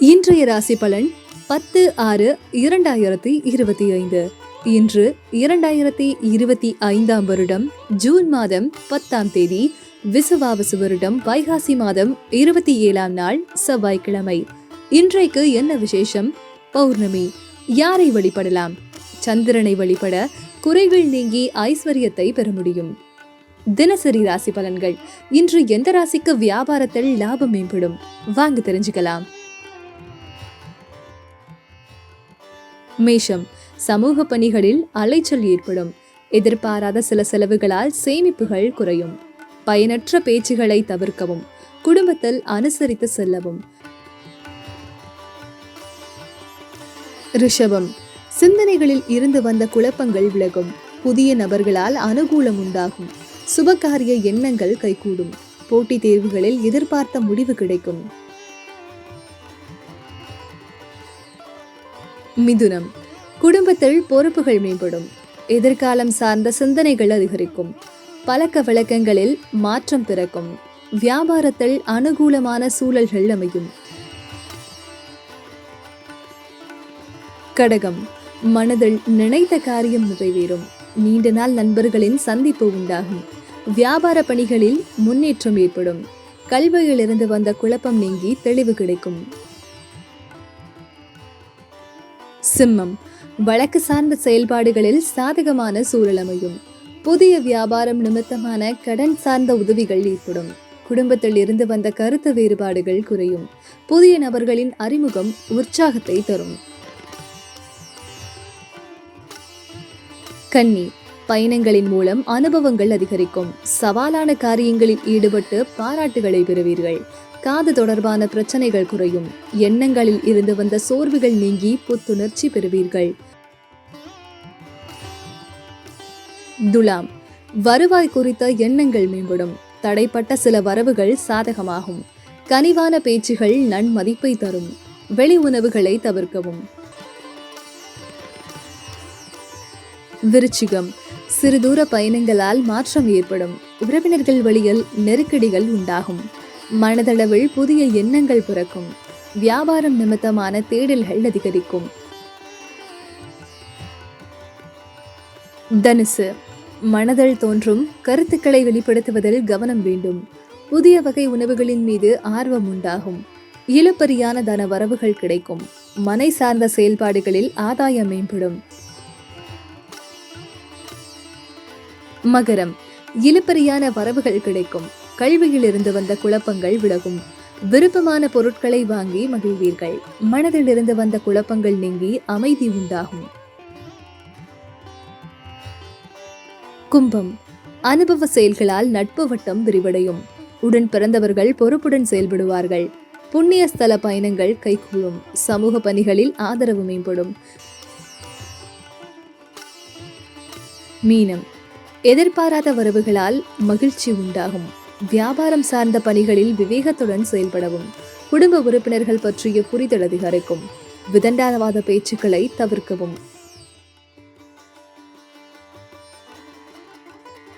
இன்றைய ராசி பலன் பத்து ஆறு இரண்டாயிரத்தி இருபத்தி ஐந்து. இன்று இரண்டாயிரத்தி இருபத்தி ஐந்தாம் வருடம் ஜூன் மாதம் பத்தாம் தேதி விசுவாவசு வருடம் வைகாசி மாதம் இருபத்தி ஏழாம் நாள் செவ்வாய்க்கிழமை. இன்றைக்கு என்ன விசேஷம்? பௌர்ணமி. யாரை வழிபடலாம்? சந்திரனை வழிபட குறைகள் நீங்கி ஐஸ்வர்யத்தை பெற முடியும். தினசரி ராசி பலன்கள். இன்று எந்த ராசிக்கு வியாபாரத்தில் லாபம் மேம்படும்? வாங்க தெரிஞ்சுக்கலாம். மேஷம். சமூக பணிகளில் அலைச்சல் ஏற்படும். எதிர்பாராத சில செலவுகளால் சேமிப்புகள் குறையும். பயனற்ற பேச்சுகளை தவிர்க்கவும். குடும்பத்தில் அனுசரித்து செல்லவும். ரிஷபம். சிந்தனைகளில் இருந்து வந்த குழப்பங்கள் விலகும். புதிய நபர்களால் அனுகூலம் உண்டாகும். சுபகாரிய எண்ணங்கள் கைகூடும். போட்டித் தேர்வுகளில் எதிர்பார்த்த முடிவு கிடைக்கும். மிதுனம். குடும்பத்தில் பொறுப்புகள் மேம்படும். எதிர்காலம் சார்ந்த சிந்தனைகள் அதிகரிக்கும். பழக்க வழக்கங்களில் மாற்றம் பிறக்கும். வியாபாரத்தில் அனுகூலமான சூழல்கள் அமையும். கடகம். மனதில் நினைத்த காரியம் நிறைவேறும். நீண்ட நாள் நண்பர்களின் சந்திப்பு உண்டாகும். வியாபார பணிகளில் முன்னேற்றம் ஏற்படும். கல்வியிலிருந்து வந்த குழப்பம் நீங்கி தெளிவு கிடைக்கும். சிம்மம் வழக்கு சார்ந்த செயல்பாடுகளில் சாதகமான சூழல் அமையும் புதிய வியாபாரம் நிமித்தமான கடன் சார்ந்த உதவிகள் ஏற்படும். குடும்பத்தில் இருந்து வந்த கருத்து வேறுபாடுகள் குறையும். புதிய நபர்களின் அறிமுகம் உற்சாகத்தை தரும். கன்னி பயணங்களின் மூலம் அனுபவங்கள் அதிகரிக்கும். சவாலான காரியங்களில் ஈடுபட்டு பாராட்டுகளை பெறுவீர்கள். காது தொடர்பான பிரச்சனைகள் குறையும். எண்ணங்களில் இருந்து வந்த சோர்வுகள் நீங்கி புத்துணர்ச்சி பெறுவீர்கள். துலாம். வருவாய் குறித்த எண்ணங்கள் மேம்படும். தடைப்பட்ட சில வரவுகள் சாதகமாகும். கனிவான பேச்சுகள் நன்மதிப்பை தரும். வெளி உணவுகளை தவிர்க்கவும். விருச்சிகம். சிறுதூர பயணங்களால் மாற்றம் ஏற்படும். உறவினர்கள் வழியில் நெருக்கடிகள் உண்டாகும். மனதளவில் புதிய எண்ணங்கள் பிறக்கும். வியாபாரம் நிமித்தமான தேடல்கள் அதிகரிக்கும். தனுசு மனதில் தோன்றும் கருத்துக்களை வெளிப்படுத்துவதில் கவனம் வேண்டும். புதிய வகை உணவுகளின் மீது ஆர்வம் உண்டாகும். இழுப்பறியான தன வரவுகள் கிடைக்கும். மனை சார்ந்த செயல்பாடுகளில் ஆதாயம் மேம்படும். மகரம் இழுப்பறியான வரவுகள் கிடைக்கும். கல்வியில் இருந்து வந்த குழப்பங்கள் விலகும். விருப்பமான பொருட்களை வாங்கி மகிழ்வீர்கள். மனதில் இருந்து வந்த குழப்பங்கள் நீங்கி அமைதி உண்டாகும். கும்பம். அனுபவ செயல்களால் நட்பு வட்டம் விரிவடையும். உடன் பிறந்தவர்கள் பொறுப்புடன் செயல்படுவார்கள். புண்ணிய ஸ்தல பயணங்கள் கைகூடும். சமூக பணிகளில் ஆதரவு மேம்படும். மீனம். எதிர்பாராத வரவுகளால் மகிழ்ச்சி உண்டாகும். வியாபாரம் சார்ந்த பணிகளில் விவேகத்துடன் செயல்படவும் குடும்ப உறுப்பினர்கள் பற்றிய புரிதல் அதிகரிக்கும் விதண்டானவாத பேச்சுக்களை தவிர்க்கவும்.